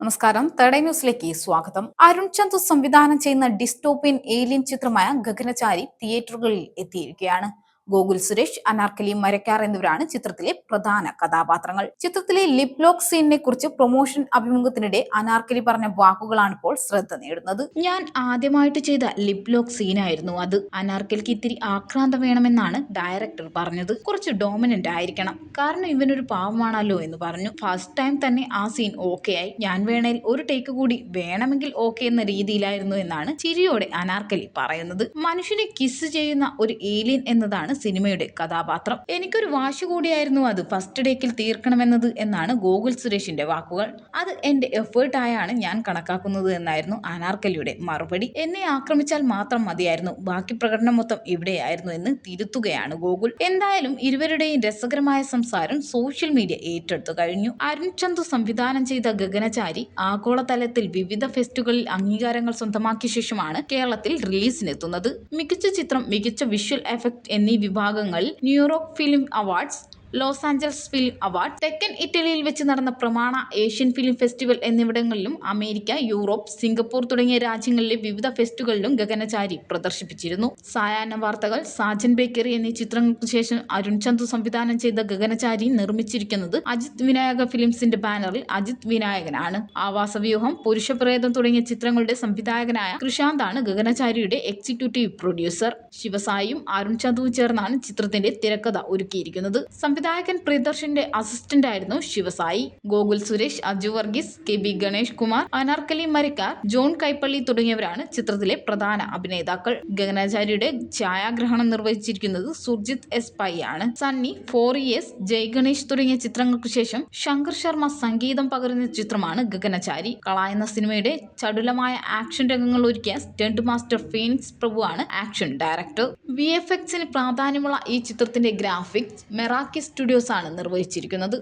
നമസ്കാരം. തേർഡ് ന്യൂസിലേക്ക് സ്വാഗതം. അരുൺ ചന്ദ് സംവിധാനം ചെയ്യുന്ന ഡിസ്റ്റോപ്പിയൻ ഏലിയൻ ചിത്രമായ ഗഗനചാരി തിയേറ്ററുകളിൽ എത്തിയിരിക്കുകയാണ്. ഗോകുൽ സുരേഷ് അനാർക്കലി മരക്കാർ എന്നിവരാണ് ചിത്രത്തിലെ പ്രധാന കഥാപാത്രങ്ങൾ. ചിത്രത്തിലെ ലിപ് ലോക്ക് സീനിനെ കുറിച്ച് പ്രൊമോഷൻ അഭിമുഖത്തിനിടെ അനാർക്കലി പറഞ്ഞ വാക്കുകളാണ് ഇപ്പോൾ ശ്രദ്ധ നേടുന്നത്. ഞാൻ ആദ്യമായിട്ട് ചെയ്ത ലിപ് ലോക്ക് സീനായിരുന്നു അത്. അനാർക്കലിക്ക് ഇത്തിരി ആക്രാന്തം വേണമെന്നാണ് ഡയറക്ടർ പറഞ്ഞത്. കുറച്ച് ഡോമിനന്റ് ആയിരിക്കണം. കാരണം ഇവനൊരു പാവമാണല്ലോ എന്ന് പറഞ്ഞു. ഫസ്റ്റ് ടൈം തന്നെ ആ സീൻ ഓക്കെ ആയി. ഞാൻ വേണേൽ ഒരു ടേക്ക് കൂടി വേണമെങ്കിൽ ഓക്കെ എന്ന രീതിയിലായിരുന്നു എന്നാണ് ചിരിയോടെ അനാർക്കലി പറയുന്നത്. മനുഷ്യനെ കിസ് ചെയ്യുന്ന ഒരു ഏലിയൻ എന്നതാണ് സിനിമയുടെ കഥാപാത്രം. എനിക്കൊരു വാശി കൂടിയായിരുന്നു അത് ഫസ്റ്റ് ഡേക്കിൽ തീർക്കണമെന്നത് എന്നാണ് ഗോകുൽ സുരേഷിന്റെ വാക്കുകൾ. അത് എന്റെ എഫേർട്ടായാണ് ഞാൻ കണക്കാക്കുന്നത് എന്നായിരുന്നു അനാർക്കലിയുടെ മറുപടി. എന്നെ ആക്രമിച്ചാൽ മാത്രം മതിയായിരുന്നു. ബാക്കി പ്രകടനം മൊത്തം ഇവിടെയായിരുന്നു എന്ന് തിരുത്തുകയാണ് ഗോകുൽ. എന്തായാലും ഇരുവരുടെയും രസകരമായ സംസാരം സോഷ്യൽ മീഡിയ ഏറ്റെടുത്തു കഴിഞ്ഞു. അരുൺ ചന്തു സംവിധാനം ചെയ്ത ഗഗനചാരി ആഗോളതലത്തിൽ വിവിധ ഫെസ്റ്റുകളിൽ അംഗീകാരങ്ങൾ സ്വന്തമാക്കിയ ശേഷമാണ് കേരളത്തിൽ റിലീസിനെത്തുന്നത്. മികച്ച ചിത്രം മികച്ച വിഷ്വൽ എഫക്ട് എന്നീ വിഭാഗങ്ങളിൽ New York film awards Los Angeles film award തെക്കൻ ഇറ്റലിയിൽ വെച്ച് നടന്ന പ്രമാണ ഏഷ്യൻ ഫിലിം ഫെസ്റ്റിവൽ എന്നിവിടങ്ങളിലും അമേരിക്ക യൂറോപ്പ് സിംഗപ്പൂർ തുടങ്ങിയ രാജ്യങ്ങളിലെ വിവിധ ഫെസ്റ്റുകളിലും ഗഗനചാരി പ്രദർശിപ്പിച്ചിരുന്നു. സായാഹ്ന വാർത്തകൾ സാജൻ ബേക്കറി എന്നീ ചിത്രങ്ങൾക്ക് ശേഷം അരുൺ ചന്തു സംവിധാനം ചെയ്ത ഗഗനചാരി നിർമ്മിച്ചിരിക്കുന്നത് അജിത് വിനായക ഫിലിംസിന്റെ ബാനറിൽ അജിത് വിനായകനാണ്. ആവാസവ്യൂഹം പുരുഷപ്രേതം തുടങ്ങിയ ചിത്രങ്ങളുടെ സംവിധായകനായ കൃഷാന്താണ് ഗഗനചാരിയുടെ എക്സിക്യൂട്ടീവ് പ്രൊഡ്യൂസർ. ശിവസായിയും അരുൺ ചന്തുവും ചേർന്നാണ് ചിത്രത്തിന്റെ തിരക്കഥ ഒരുക്കിയിരിക്കുന്നത്. സംവിധായകൻ പ്രിയദർശന്റെ അസിസ്റ്റന്റ് ആയിരുന്നു Sivasai. Gokul Suresh Aju Varghese K B Ganesh Kumar Anarkali Marikar John Kaipally തുടങ്ങിയവരാണ് ചിത്രത്തിലെ പ്രധാന അഭിനേതാക്കൾ. ഗഗനാചാര്യയുടെ ഛായാഗ്രഹണം നിർവഹിച്ചിരിക്കുന്നത് സുർജിത് എസ് പൈ ആണ്. Sunny four years Jai Ganesh തുടങ്ങിയ ചിത്രങ്ങൾക്ക് ശേഷം ശങ്കർ ശർമ്മ സംഗീതം പകരുന്ന ചിത്രമാണ് ഗഗനചാരി. കള എന്ന സിനിമയുടെ ചടുലമായ ആക്ഷൻ രംഗങ്ങൾ ഒരുക്കിയ സ്റ്റണ്ട് മാസ്റ്റർ ഫീനിക്സ് പ്രഭുവാണ് ആക്ഷൻ ഡയറക്ടർ. വി എഫ് എക്സിന് പ്രാധാന്യമുള്ള ഈ ചിത്രത്തിന്റെ ഗ്രാഫിക്സ് മെറാക്കി സ്റ്റുഡിയോസ് ആണ് നിർവഹിച്ചിരിക്കുന്നത്.